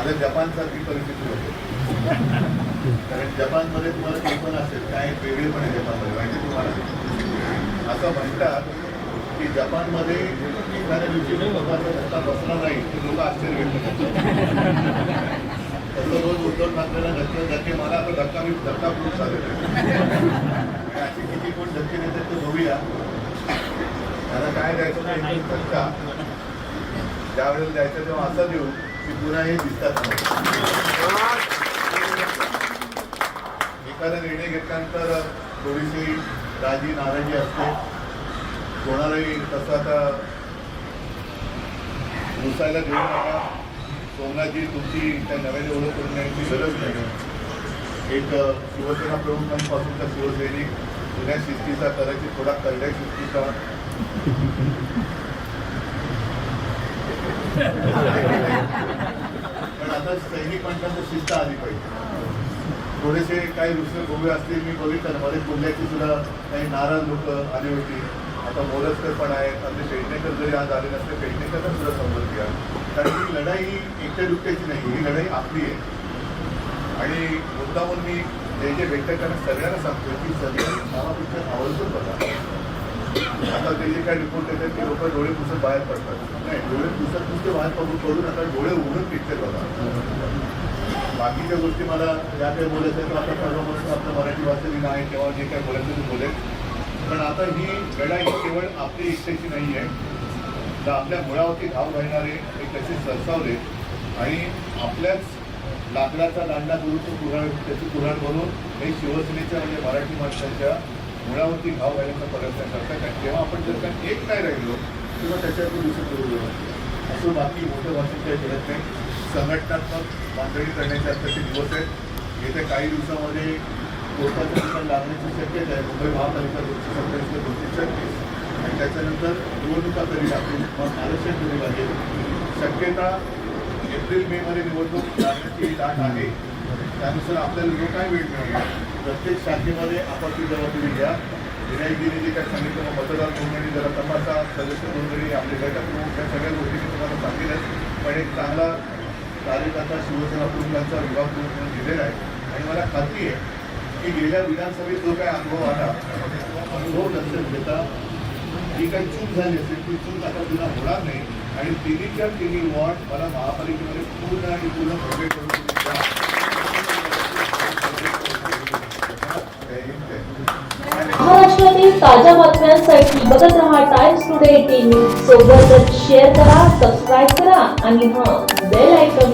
माझं जपानसारखी परिस्थिती होते. कारण जपानमध्ये तुम्हाला ते पण असेल काय वेगळेपण आहे जपानमध्ये माहिती तुम्हाला? असं म्हणतात की जपानमध्ये एखाद्या दिवशी लोकांचा धक्का बसला नाही की लोक आश्चर्य व्यक्त करतात. तसं रोज उद्धव ठाकरेला धक्के धक्के मला आता धक्का मी धक्का खूप झालेला अशी असे किती कोण धक्के देतात ते बघूया. त्याला काय द्यायचं नाही एक धक्का. द्यायचं तेव्हा असं देऊ की पुन्हा हे दिसतात. एखादा निर्णय घेतल्यानंतर थोडीशी राजी नाराजी असते. कोणालाही तसं आता घुसायला देऊ नका. सोमनाथजी तुमची त्या नव्याने ओळख करून देण्याची गरज नाही. एक अ, शिवसेना प्रमुखांपासूनचा शिवसैनिक जुन्या शिस्तीचा कदाचित थोडा कल्ल्या शिस्तीचा. पण सैनिक म्हणतात शिस्त आली पाहिजे. थोडेसे काही दुसरे गोवे असतील मी बघितलं मध्ये पुण्याची सुद्धा काही नाराज लोक आली होती. आता मोलस्कर पण आहेत आपले पेडणेकर जरी आज आले नसते पेडणेकरला सुद्धा समजून घ्या कारण ही लढाई एकट्या दुकट्याची नाही ही लढाई आपली आहे. आणि मुद्दामून मी जे जे भेटतात त्यांना सगळ्यांना सांगतो की सगळ्यांनी मला पिक्चर आवर्जून बघा. आता ते जे काही रिपोर्ट येतात ते लोक डोळे पुसत बाहेर पडतात. नाही डोळे पुसत नुसते बाहेर पडून पडून आता डोळे उघडून पिक्चर बघा. बाकीच्या गोष्टी मला ज्या काही बोलायचं तर आता सर्वप्रथम आपलं मराठी भाषेतील आहे तेव्हा जे काही बोलायचं ते बोलेल पण आता ही लढाई केवळ आपली इच्छेची नाही आहे. तर आपल्या मुळावरती घाव घालणारे एक त्याचे सरसावले आणि आपल्याच लाकडाचा दांडा करून तो कुऱ्हाड त्याची कुऱ्हाड बनवून हे शिवसेनेच्या म्हणजे मराठी माणसांच्या मुळावरती घाव घालण्याचा प्रयत्न करतात कारण जेव्हा आपण जर का एक नाही राहिलो किंवा त्याच्यावर दुसरं करू असं बाकी मोठं भाषण काही करत नाही. संघटनात्मक बांधणी करण्याचे आत्ताचे दिवस आहेत. येत्या काही दिवसामध्ये कोर्टाचं निकाल लागण्याची शक्यता आहे. मुंबई महापालिका दोनशे सत्तावीसला दोनशे छत्तीस. आणि त्याच्यानंतर निवडणुका तरी लागतील. मग आरक्षण तरी लागेल. शक्यता एप्रिल मे मध्ये निवडणूक लागण्याची दाट आहे. त्यानुसार आपल्याला जो काय वेळ मिळणार प्रत्येक शाखेमध्ये आपापली जबाबदारी घ्या. विनायकजीने जे काय सांगितलं मग मतदार नोंदणी जरा तपासा सदस्य नोंदणी आपले घटक प्रमुख या सगळ्या गोष्टी मी तुम्हाला सांगितलं पण एक चांगला कार्यकर्ता शिवसेना प्रमुखांचा विभाग प्रमुख म्हणून दिलेला आहे. आणि मला खात्री आहे की गेल्या विधानसभेत जो काय अनुभव आला तो अनुभव लक्षात घेता जी काही चूक झाली असेल ती चूक आता पुन्हा होणार नाही. आणि तिन्हीच्या तिन्ही वॉर्ड मला महापालिकेमध्ये पूर्ण आणि पूर्ण भव्य करून महाराष्ट्रातील ताज्या बातम्यांसाठी बघत रहा टाइम्स टुडे टीव्ही सोबतच शेअर करा सबस्क्राईब करा आणि हा बेल आयकॉन